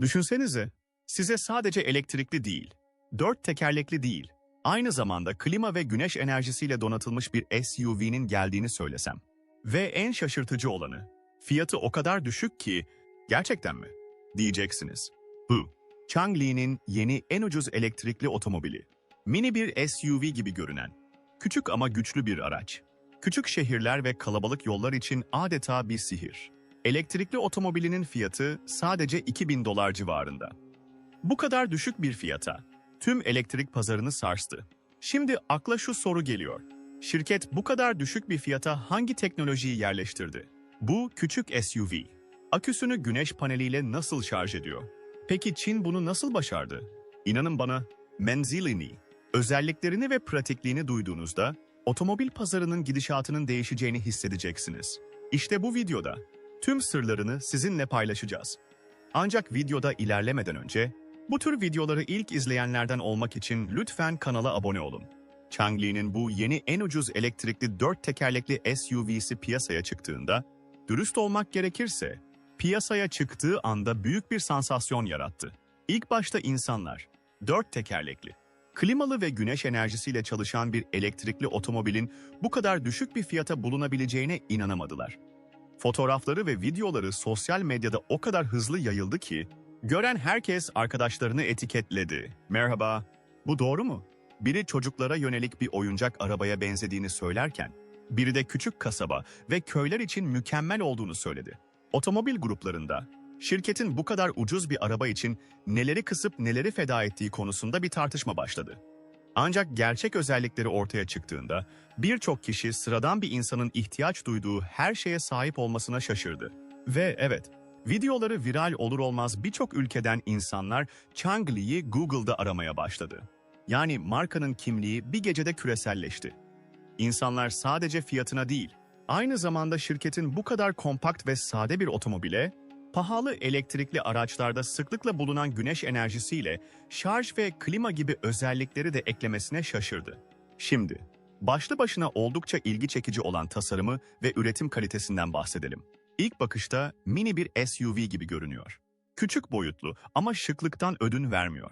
Düşünsenize, size sadece elektrikli değil, dört tekerlekli değil, aynı zamanda klima ve güneş enerjisiyle donatılmış bir SUV'nin geldiğini söylesem. Ve en şaşırtıcı olanı, fiyatı o kadar düşük ki, gerçekten mi? Diyeceksiniz. Bu, Changli'nin yeni en ucuz elektrikli otomobili. Mini bir SUV gibi görünen, küçük ama güçlü bir araç. Küçük şehirler ve kalabalık yollar için adeta bir sihir. Elektrikli otomobilinin fiyatı sadece 2000 dolar civarında. Bu kadar düşük bir fiyata tüm elektrik pazarını sarstı. Şimdi akla şu soru geliyor. Şirket bu kadar düşük bir fiyata hangi teknolojiyi yerleştirdi? Bu küçük SUV. Aküsünü güneş paneliyle nasıl şarj ediyor? Peki Çin bunu nasıl başardı? İnanın bana, menzilini, özelliklerini ve pratikliğini duyduğunuzda otomobil pazarının gidişatının değişeceğini hissedeceksiniz. İşte bu videoda tüm sırlarını sizinle paylaşacağız. Ancak videoda ilerlemeden önce bu tür videoları ilk izleyenlerden olmak için lütfen kanala abone olun. Changli'nin bu yeni en ucuz elektrikli dört tekerlekli SUV'si piyasaya çıktığında, dürüst olmak gerekirse, piyasaya çıktığı anda büyük bir sansasyon yarattı. İlk başta insanlar, dört tekerlekli, klimalı ve güneş enerjisiyle çalışan bir elektrikli otomobilin bu kadar düşük bir fiyata bulunabileceğine inanamadılar. Fotoğrafları ve videoları sosyal medyada o kadar hızlı yayıldı ki, gören herkes arkadaşlarını etiketledi. Merhaba, bu doğru mu? Biri çocuklara yönelik bir oyuncak arabaya benzediğini söylerken, biri de küçük kasaba ve köyler için mükemmel olduğunu söyledi. Otomobil gruplarında, şirketin bu kadar ucuz bir araba için neleri kısıp neleri feda ettiği konusunda bir tartışma başladı. Ancak gerçek özellikleri ortaya çıktığında birçok kişi sıradan bir insanın ihtiyaç duyduğu her şeye sahip olmasına şaşırdı. Ve evet, videoları viral olur olmaz birçok ülkeden insanlar Changli'yi Google'da aramaya başladı. Yani markanın kimliği bir gecede küreselleşti. İnsanlar sadece fiyatına değil, aynı zamanda şirketin bu kadar kompakt ve sade bir otomobile, pahalı elektrikli araçlarda sıklıkla bulunan güneş enerjisiyle şarj ve klima gibi özellikleri de eklemesine şaşırdı. Şimdi, başlı başına oldukça ilgi çekici olan tasarımı ve üretim kalitesinden bahsedelim. İlk bakışta mini bir SUV gibi görünüyor. Küçük boyutlu ama şıklıktan ödün vermiyor.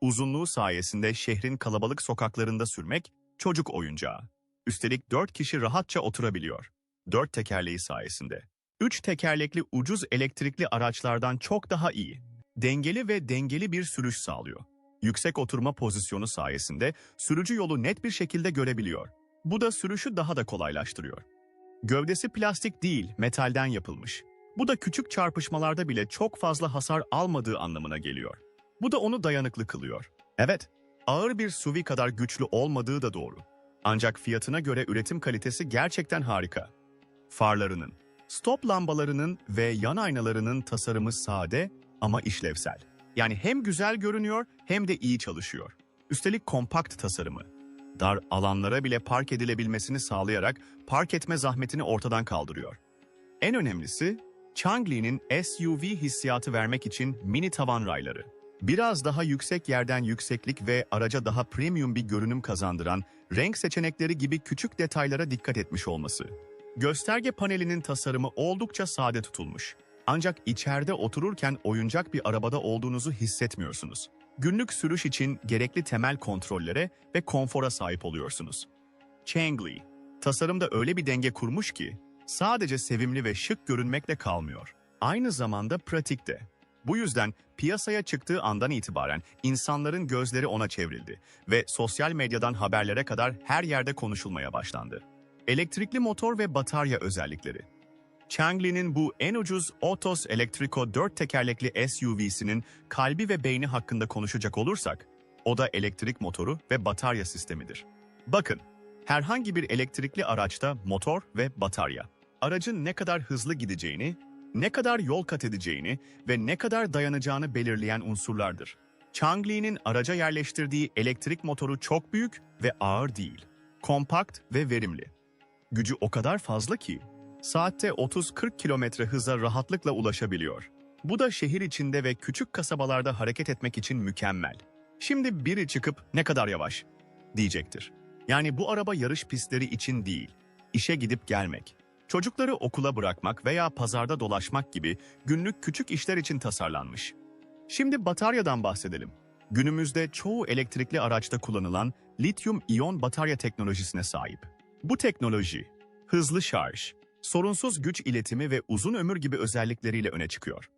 Uzunluğu sayesinde şehrin kalabalık sokaklarında sürmek çocuk oyuncağı. Üstelik 4 kişi rahatça oturabiliyor. 4 tekerleği sayesinde. 3 tekerlekli ucuz elektrikli araçlardan çok daha iyi. Dengeli ve dengeli bir sürüş sağlıyor. Yüksek oturma pozisyonu sayesinde sürücü yolu net bir şekilde görebiliyor. Bu da sürüşü daha da kolaylaştırıyor. Gövdesi plastik değil, metalden yapılmış. Bu da küçük çarpışmalarda bile çok fazla hasar almadığı anlamına geliyor. Bu da onu dayanıklı kılıyor. Evet, ağır bir SUV kadar güçlü olmadığı da doğru. Ancak fiyatına göre üretim kalitesi gerçekten harika. Farlarının, stop lambalarının ve yan aynalarının tasarımı sade ama işlevsel. Yani hem güzel görünüyor hem de iyi çalışıyor. Üstelik kompakt tasarımı. Dar alanlara bile park edilebilmesini sağlayarak park etme zahmetini ortadan kaldırıyor. En önemlisi, Changli'nin SUV hissiyatı vermek için mini tavan rayları. Biraz daha yüksek yerden yükseklik ve araca daha premium bir görünüm kazandıran renk seçenekleri gibi küçük detaylara dikkat etmiş olması. Gösterge panelinin tasarımı oldukça sade tutulmuş. Ancak içeride otururken oyuncak bir arabada olduğunuzu hissetmiyorsunuz. Günlük sürüş için gerekli temel kontrollere ve konfora sahip oluyorsunuz. Changli, tasarımda öyle bir denge kurmuş ki sadece sevimli ve şık görünmekle kalmıyor. Aynı zamanda pratikte. Bu yüzden piyasaya çıktığı andan itibaren insanların gözleri ona çevrildi ve sosyal medyadan haberlere kadar her yerde konuşulmaya başlandı. Elektrikli motor ve batarya özellikleri. Changli'nin bu en ucuz Otos Electrico 4 tekerlekli SUV'sinin kalbi ve beyni hakkında konuşacak olursak, o da elektrik motoru ve batarya sistemidir. Bakın, herhangi bir elektrikli araçta motor ve batarya, aracın ne kadar hızlı gideceğini, ne kadar yol kat edeceğini ve ne kadar dayanacağını belirleyen unsurlardır. Changli'nin araca yerleştirdiği elektrik motoru çok büyük ve ağır değil. Kompakt ve verimli. Gücü o kadar fazla ki saatte 30-40 kilometre hıza rahatlıkla ulaşabiliyor. Bu da şehir içinde ve küçük kasabalarda hareket etmek için mükemmel. Şimdi biri çıkıp ne kadar yavaş diyecektir. Yani bu araba yarış pistleri için değil, işe gidip gelmek, çocukları okula bırakmak veya pazarda dolaşmak gibi günlük küçük işler için tasarlanmış. Şimdi bataryadan bahsedelim. Günümüzde çoğu elektrikli araçta kullanılan lityum iyon batarya teknolojisine sahip. Bu teknoloji, hızlı şarj, sorunsuz güç iletimi ve uzun ömür gibi özellikleriyle öne çıkıyor.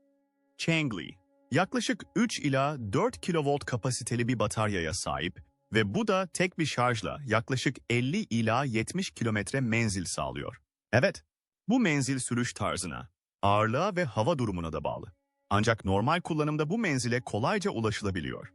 Changli, yaklaşık 3 ila 4 kilovolt kapasiteli bir bataryaya sahip ve bu da tek bir şarjla yaklaşık 50 ila 70 kilometre menzil sağlıyor. Evet, bu menzil sürüş tarzına, ağırlığa ve hava durumuna da bağlı. Ancak normal kullanımda bu menzile kolayca ulaşılabiliyor.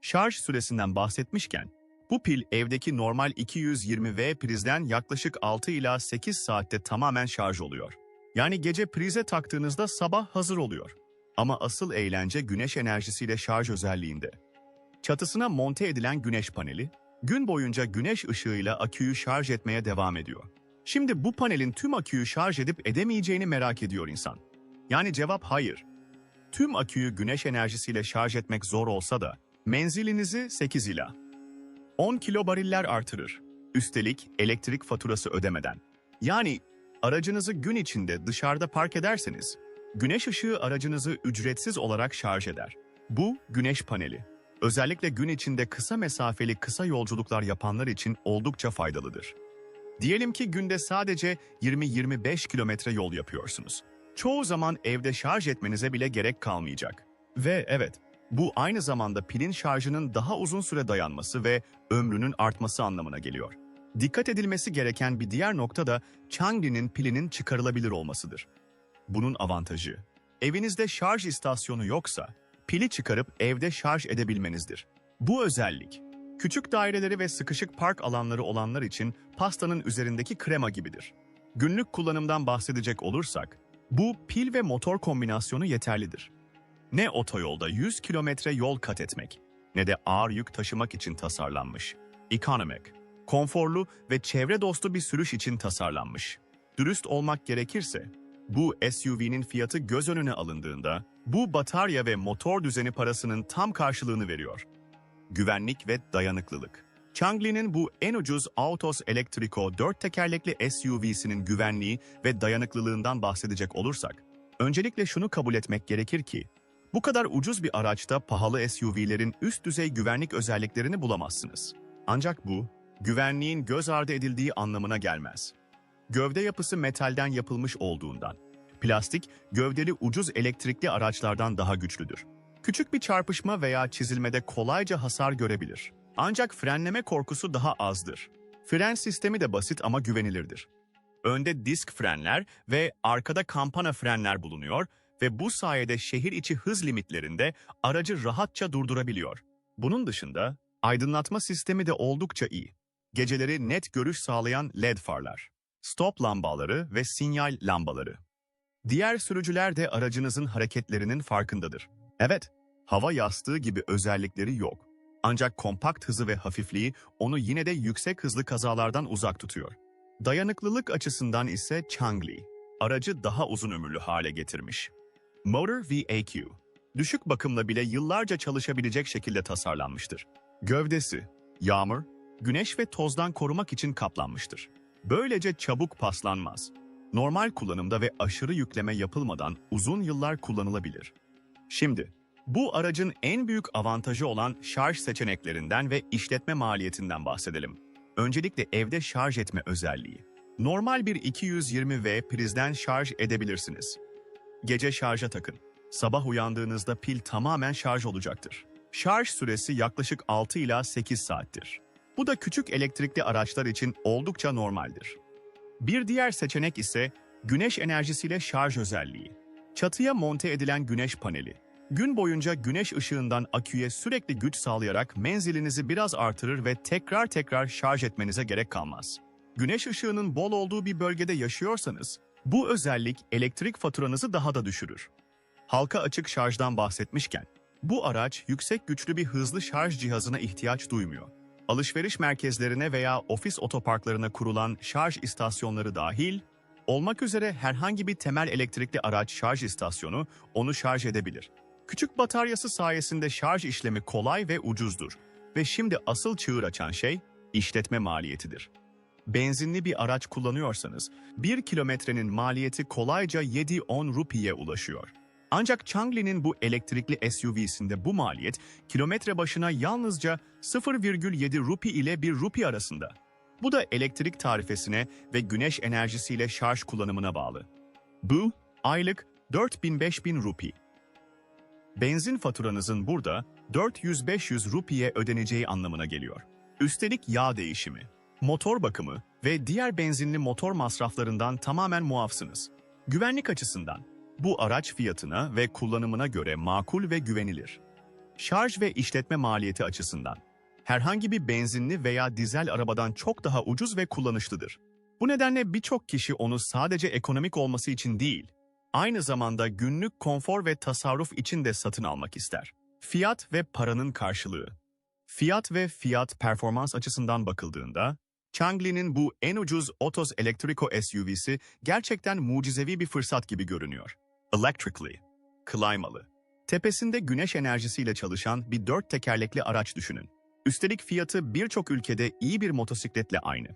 Şarj süresinden bahsetmişken, bu pil evdeki normal 220V prizden yaklaşık 6 ila 8 saatte tamamen şarj oluyor. Yani gece prize taktığınızda sabah hazır oluyor. Ama asıl eğlence güneş enerjisiyle şarj özelliğinde. Çatısına monte edilen güneş paneli, gün boyunca güneş ışığıyla aküyü şarj etmeye devam ediyor. Şimdi bu panelin tüm aküyü şarj edip edemeyeceğini merak ediyor insan. Yani cevap hayır. Tüm aküyü güneş enerjisiyle şarj etmek zor olsa da menzilinizi 8 ila 10 kilobariller artırır. Üstelik elektrik faturası ödemeden. Yani aracınızı gün içinde dışarıda park ederseniz, güneş ışığı aracınızı ücretsiz olarak şarj eder. Bu güneş paneli. Özellikle gün içinde kısa mesafeli kısa yolculuklar yapanlar için oldukça faydalıdır. Diyelim ki günde sadece 20-25 kilometre yol yapıyorsunuz. Çoğu zaman evde şarj etmenize bile gerek kalmayacak. Ve evet, bu aynı zamanda pilin şarjının daha uzun süre dayanması ve ömrünün artması anlamına geliyor. Dikkat edilmesi gereken bir diğer nokta da Changli'nin pilinin çıkarılabilir olmasıdır. Bunun avantajı, evinizde şarj istasyonu yoksa pili çıkarıp evde şarj edebilmenizdir. Bu özellik, küçük daireleri ve sıkışık park alanları olanlar için pastanın üzerindeki krema gibidir. Günlük kullanımdan bahsedecek olursak, bu pil ve motor kombinasyonu yeterlidir. Ne otoyolda 100 kilometre yol kat etmek, ne de ağır yük taşımak için tasarlanmış. Economic, konforlu ve çevre dostu bir sürüş için tasarlanmış. Dürüst olmak gerekirse, bu SUV'nin fiyatı göz önüne alındığında, bu batarya ve motor düzeni parasının tam karşılığını veriyor. Güvenlik ve dayanıklılık. Changli'nin bu en ucuz Autos Electrico 4 tekerlekli SUV'sinin güvenliği ve dayanıklılığından bahsedecek olursak, öncelikle şunu kabul etmek gerekir ki, bu kadar ucuz bir araçta pahalı SUV'lerin üst düzey güvenlik özelliklerini bulamazsınız. Ancak bu, güvenliğin göz ardı edildiği anlamına gelmez. Gövde yapısı metalden yapılmış olduğundan, plastik, gövdeli ucuz elektrikli araçlardan daha güçlüdür. Küçük bir çarpışma veya çizilmede kolayca hasar görebilir. Ancak frenleme korkusu daha azdır. Fren sistemi de basit ama güvenilirdir. Önde disk frenler ve arkada kampana frenler bulunuyor ve bu sayede şehir içi hız limitlerinde aracı rahatça durdurabiliyor. Bunun dışında aydınlatma sistemi de oldukça iyi. Geceleri net görüş sağlayan LED farlar, stop lambaları ve sinyal lambaları. Diğer sürücüler de aracınızın hareketlerinin farkındadır. Evet, hava yastığı gibi özellikleri yok. Ancak kompakt hızı ve hafifliği onu yine de yüksek hızlı kazalardan uzak tutuyor. Dayanıklılık açısından ise Changli, aracı daha uzun ömürlü hale getirmiş. Motor VAQ, düşük bakımla bile yıllarca çalışabilecek şekilde tasarlanmıştır. Gövdesi, yağmur, güneş ve tozdan korumak için kaplanmıştır. Böylece çabuk paslanmaz. Normal kullanımda ve aşırı yükleme yapılmadan uzun yıllar kullanılabilir. Şimdi, bu aracın en büyük avantajı olan şarj seçeneklerinden ve işletme maliyetinden bahsedelim. Öncelikle evde şarj etme özelliği. Normal bir 220V prizden şarj edebilirsiniz. Gece şarja takın. Sabah uyandığınızda pil tamamen şarj olacaktır. Şarj süresi yaklaşık 6 ila 8 saattir. Bu da küçük elektrikli araçlar için oldukça normaldir. Bir diğer seçenek ise güneş enerjisiyle şarj özelliği. Çatıya monte edilen güneş paneli. Gün boyunca güneş ışığından aküye sürekli güç sağlayarak menzilinizi biraz artırır ve tekrar tekrar şarj etmenize gerek kalmaz. Güneş ışığının bol olduğu bir bölgede yaşıyorsanız, bu özellik elektrik faturanızı daha da düşürür. Halka açık şarjdan bahsetmişken, bu araç yüksek güçlü bir hızlı şarj cihazına ihtiyaç duymuyor. Alışveriş merkezlerine veya ofis otoparklarına kurulan şarj istasyonları dahil, olmak üzere herhangi bir temel elektrikli araç şarj istasyonu onu şarj edebilir. Küçük bataryası sayesinde şarj işlemi kolay ve ucuzdur. Ve şimdi asıl çığır açan şey işletme maliyetidir. Benzinli bir araç kullanıyorsanız 1 kilometrenin maliyeti kolayca 7-10 rupiye ulaşıyor. Ancak Changli'nin bu elektrikli SUV'sinde bu maliyet kilometre başına yalnızca 0,7 rupi ile 1 rupi arasında. Bu da elektrik tarifesine ve güneş enerjisiyle şarj kullanımına bağlı. Bu aylık 4000-5000 rupi. Benzin faturanızın burada 400-500 rupiye ödeneceği anlamına geliyor. Üstelik yağ değişimi, motor bakımı ve diğer benzinli motor masraflarından tamamen muafsınız. Güvenlik açısından bu araç fiyatına ve kullanımına göre makul ve güvenilir. Şarj ve işletme maliyeti açısından herhangi bir benzinli veya dizel arabadan çok daha ucuz ve kullanışlıdır. Bu nedenle birçok kişi onu sadece ekonomik olması için değil, aynı zamanda günlük konfor ve tasarruf için de satın almak ister. Fiyat ve paranın karşılığı. Fiyat ve fiyat performans açısından bakıldığında, Changli'nin bu en ucuz Otos Electrico SUV'si gerçekten mucizevi bir fırsat gibi görünüyor. Electrically, klimalı. Tepesinde güneş enerjisiyle çalışan bir dört tekerlekli araç düşünün. Üstelik fiyatı birçok ülkede iyi bir motosikletle aynı.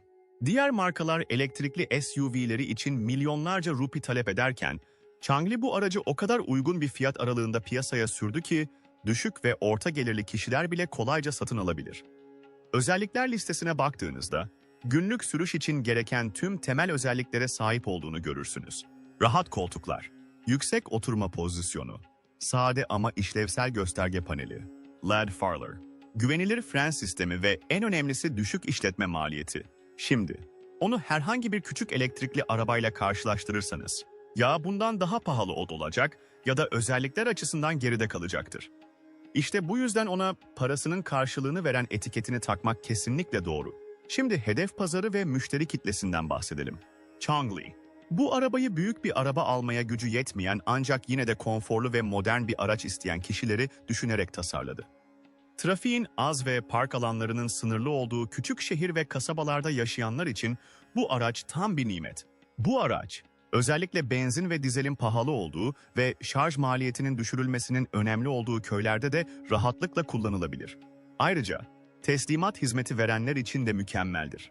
Diğer markalar elektrikli SUV'leri için milyonlarca rupi talep ederken, Changli bu aracı o kadar uygun bir fiyat aralığında piyasaya sürdü ki, düşük ve orta gelirli kişiler bile kolayca satın alabilir. Özellikler listesine baktığınızda, günlük sürüş için gereken tüm temel özelliklere sahip olduğunu görürsünüz. Rahat koltuklar, yüksek oturma pozisyonu, sade ama işlevsel gösterge paneli, LED farlar, güvenilir fren sistemi ve en önemlisi düşük işletme maliyeti. Şimdi, onu herhangi bir küçük elektrikli arabayla karşılaştırırsanız, ya bundan daha pahalı o da olacak ya da özellikler açısından geride kalacaktır. İşte bu yüzden ona parasının karşılığını veren etiketini takmak kesinlikle doğru. Şimdi hedef pazarı ve müşteri kitlesinden bahsedelim. Changli. Bu arabayı büyük bir araba almaya gücü yetmeyen ancak yine de konforlu ve modern bir araç isteyen kişileri düşünerek tasarladı. Trafiğin az ve park alanlarının sınırlı olduğu küçük şehir ve kasabalarda yaşayanlar için bu araç tam bir nimet. Bu araç, özellikle benzin ve dizelin pahalı olduğu ve şarj maliyetinin düşürülmesinin önemli olduğu köylerde de rahatlıkla kullanılabilir. Ayrıca teslimat hizmeti verenler için de mükemmeldir.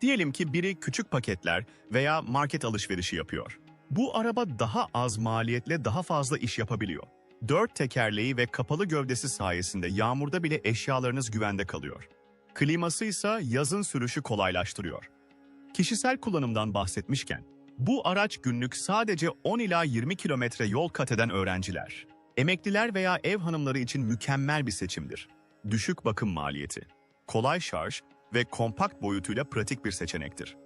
Diyelim ki biri küçük paketler veya market alışverişi yapıyor. Bu araba daha az maliyetle daha fazla iş yapabiliyor. Dört tekerleği ve kapalı gövdesi sayesinde yağmurda bile eşyalarınız güvende kalıyor. Kliması ise yazın sürüşü kolaylaştırıyor. Kişisel kullanımdan bahsetmişken, bu araç günlük sadece 10 ila 20 kilometre yol kat eden öğrenciler, emekliler veya ev hanımları için mükemmel bir seçimdir. Düşük bakım maliyeti, kolay şarj ve kompakt boyutuyla pratik bir seçenektir.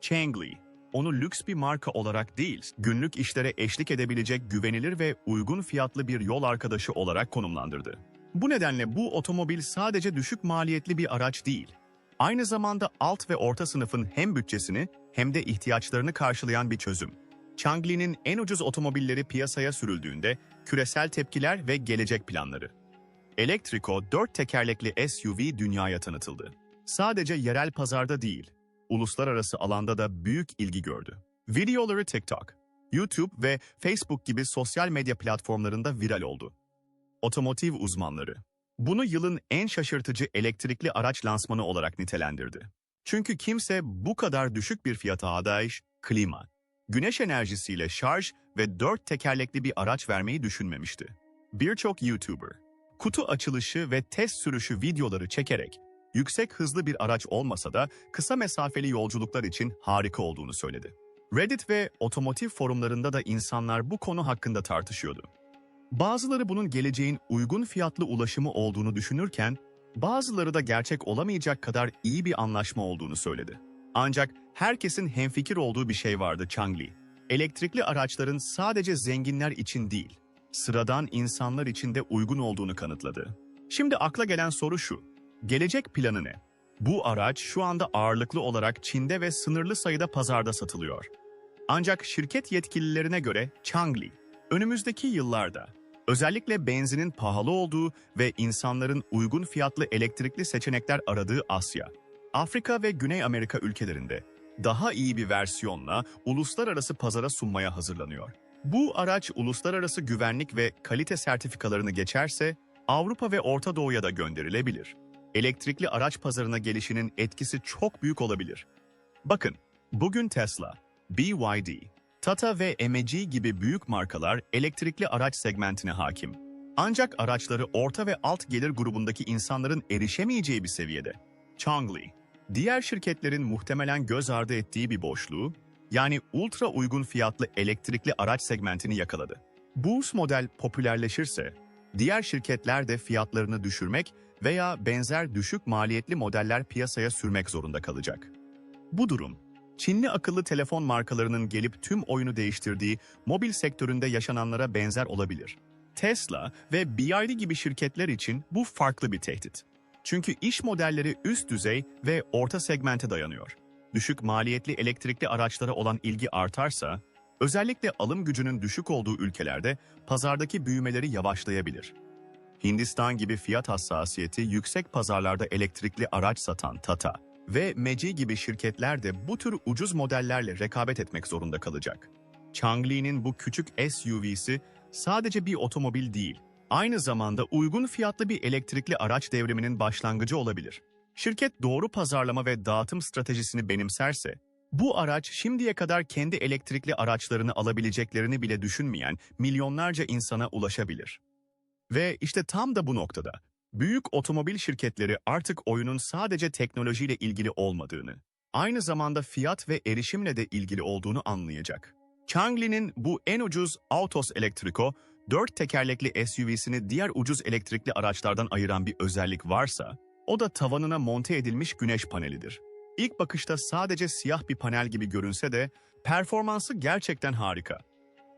Changli, onu lüks bir marka olarak değil, günlük işlere eşlik edebilecek güvenilir ve uygun fiyatlı bir yol arkadaşı olarak konumlandırdı. Bu nedenle bu otomobil sadece düşük maliyetli bir araç değil, aynı zamanda alt ve orta sınıfın hem bütçesini hem de ihtiyaçlarını karşılayan bir çözüm. Changli'nin en ucuz otomobilleri piyasaya sürüldüğünde küresel tepkiler ve gelecek planları. Electrico 4 tekerlekli SUV dünyaya tanıtıldı. Sadece yerel pazarda değil, uluslararası alanda da büyük ilgi gördü. Videoları TikTok, YouTube ve Facebook gibi sosyal medya platformlarında viral oldu. Otomotiv uzmanları, bunu yılın en şaşırtıcı elektrikli araç lansmanı olarak nitelendirdi. Çünkü kimse bu kadar düşük bir fiyata adaş, klima, güneş enerjisiyle şarj ve dört tekerlekli bir araç vermeyi düşünmemişti. Birçok YouTuber, kutu açılışı ve test sürüşü videoları çekerek yüksek hızlı bir araç olmasa da kısa mesafeli yolculuklar için harika olduğunu söyledi. Reddit ve otomotiv forumlarında da insanlar bu konu hakkında tartışıyordu. Bazıları bunun geleceğin uygun fiyatlı ulaşımı olduğunu düşünürken, bazıları da gerçek olamayacak kadar iyi bir anlaşma olduğunu söyledi. Ancak herkesin hemfikir olduğu bir şey vardı Changli. Elektrikli araçların sadece zenginler için değil, sıradan insanlar için de uygun olduğunu kanıtladı. Şimdi akla gelen soru şu. Gelecek planı ne? Bu araç şu anda ağırlıklı olarak Çin'de ve sınırlı sayıda pazarda satılıyor. Ancak şirket yetkililerine göre Changli, önümüzdeki yıllarda özellikle benzinin pahalı olduğu ve insanların uygun fiyatlı elektrikli seçenekler aradığı Asya, Afrika ve Güney Amerika ülkelerinde daha iyi bir versiyonla uluslararası pazara sunmaya hazırlanıyor. Bu araç uluslararası güvenlik ve kalite sertifikalarını geçerse Avrupa ve Orta Doğu'ya da gönderilebilir. Elektrikli araç pazarına gelişinin etkisi çok büyük olabilir. Bakın, bugün Tesla, BYD, Tata ve MG gibi büyük markalar elektrikli araç segmentine hakim. Ancak araçları orta ve alt gelir grubundaki insanların erişemeyeceği bir seviyede. Changli, diğer şirketlerin muhtemelen göz ardı ettiği bir boşluğu, yani ultra uygun fiyatlı elektrikli araç segmentini yakaladı. Bu model popülerleşirse, diğer şirketler de fiyatlarını düşürmek veya benzer düşük maliyetli modeller piyasaya sürmek zorunda kalacak. Bu durum, Çinli akıllı telefon markalarının gelip tüm oyunu değiştirdiği mobil sektöründe yaşananlara benzer olabilir. Tesla ve BYD gibi şirketler için bu farklı bir tehdit. Çünkü iş modelleri üst düzey ve orta segmente dayanıyor. Düşük maliyetli elektrikli araçlara olan ilgi artarsa, özellikle alım gücünün düşük olduğu ülkelerde pazardaki büyümeleri yavaşlayabilir. Hindistan gibi fiyat hassasiyeti yüksek pazarlarda elektrikli araç satan Tata ve Meci gibi şirketler de bu tür ucuz modellerle rekabet etmek zorunda kalacak. Changli'nin bu küçük SUV'si sadece bir otomobil değil, aynı zamanda uygun fiyatlı bir elektrikli araç devriminin başlangıcı olabilir. Şirket doğru pazarlama ve dağıtım stratejisini benimserse, bu araç şimdiye kadar kendi elektrikli araçlarını alabileceklerini bile düşünmeyen milyonlarca insana ulaşabilir. Ve işte tam da bu noktada büyük otomobil şirketleri artık oyunun sadece teknolojiyle ilgili olmadığını, aynı zamanda fiyat ve erişimle de ilgili olduğunu anlayacak. Changli'nin bu en ucuz Autos Electrico, dört tekerlekli SUV'sini diğer ucuz elektrikli araçlardan ayıran bir özellik varsa, o da tavanına monte edilmiş güneş panelidir. İlk bakışta sadece siyah bir panel gibi görünse de performansı gerçekten harika.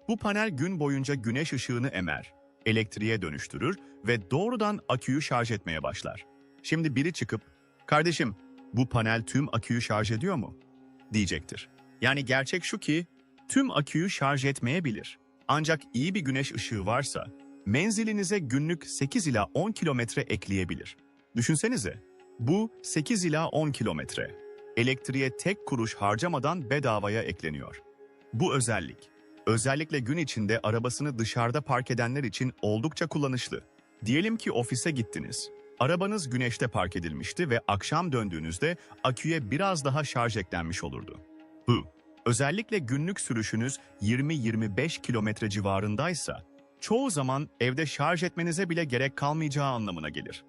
Bu panel gün boyunca güneş ışığını emer, elektriğe dönüştürür ve doğrudan aküyü şarj etmeye başlar. Şimdi biri çıkıp, "Kardeşim, bu panel tüm aküyü şarj ediyor mu?" diyecektir. Yani gerçek şu ki, tüm aküyü şarj etmeyebilir. Ancak iyi bir güneş ışığı varsa, menzilinize günlük 8 ila 10 kilometre ekleyebilir. Düşünsenize, bu 8 ila 10 kilometre. Elektriğe tek kuruş harcamadan bedavaya ekleniyor. Bu özellik, özellikle gün içinde arabasını dışarıda park edenler için oldukça kullanışlı. Diyelim ki ofise gittiniz. Arabanız güneşte park edilmişti ve akşam döndüğünüzde aküye biraz daha şarj eklenmiş olurdu. Bu, özellikle günlük sürüşünüz 20-25 kilometre civarındaysa, çoğu zaman evde şarj etmenize bile gerek kalmayacağı anlamına gelir.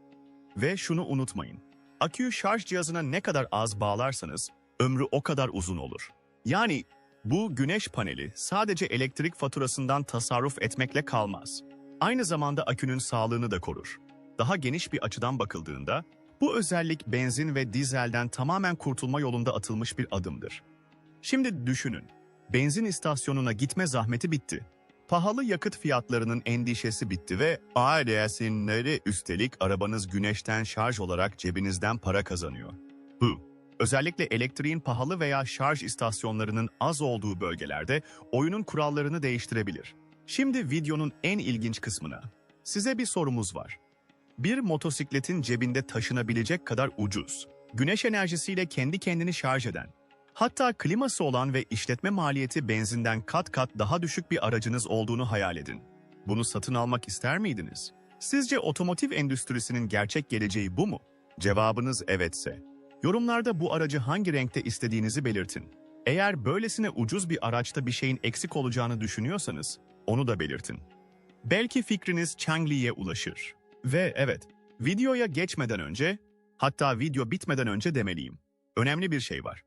Ve şunu unutmayın, aküyü şarj cihazına ne kadar az bağlarsanız, ömrü o kadar uzun olur. Yani bu güneş paneli sadece elektrik faturasından tasarruf etmekle kalmaz. Aynı zamanda akünün sağlığını da korur. Daha geniş bir açıdan bakıldığında, bu özellik benzin ve dizelden tamamen kurtulma yolunda atılmış bir adımdır. Şimdi düşünün, benzin istasyonuna gitme zahmeti bitti. Pahalı yakıt fiyatlarının endişesi bitti ve ailesinleri üstelik arabanız güneşten şarj olarak cebinizden para kazanıyor. Bu, özellikle elektriğin pahalı veya şarj istasyonlarının az olduğu bölgelerde oyunun kurallarını değiştirebilir. Şimdi videonun en ilginç kısmına. Size bir sorumuz var. Bir motosikletin cebinde taşınabilecek kadar ucuz, güneş enerjisiyle kendi kendini şarj eden, hatta kliması olan ve işletme maliyeti benzinden kat kat daha düşük bir aracınız olduğunu hayal edin. Bunu satın almak ister miydiniz? Sizce otomotiv endüstrisinin gerçek geleceği bu mu? Cevabınız evetse, yorumlarda bu aracı hangi renkte istediğinizi belirtin. Eğer böylesine ucuz bir araçta bir şeyin eksik olacağını düşünüyorsanız, onu da belirtin. Belki fikriniz Changli'ye ulaşır. Ve evet, videoya geçmeden önce, hatta video bitmeden önce demeliyim. Önemli bir şey var.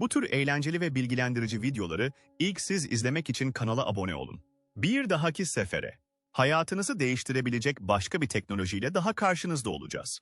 Bu tür eğlenceli ve bilgilendirici videoları ilk siz izlemek için kanala abone olun. Bir dahaki sefere, hayatınızı değiştirebilecek başka bir teknolojiyle daha karşınızda olacağız.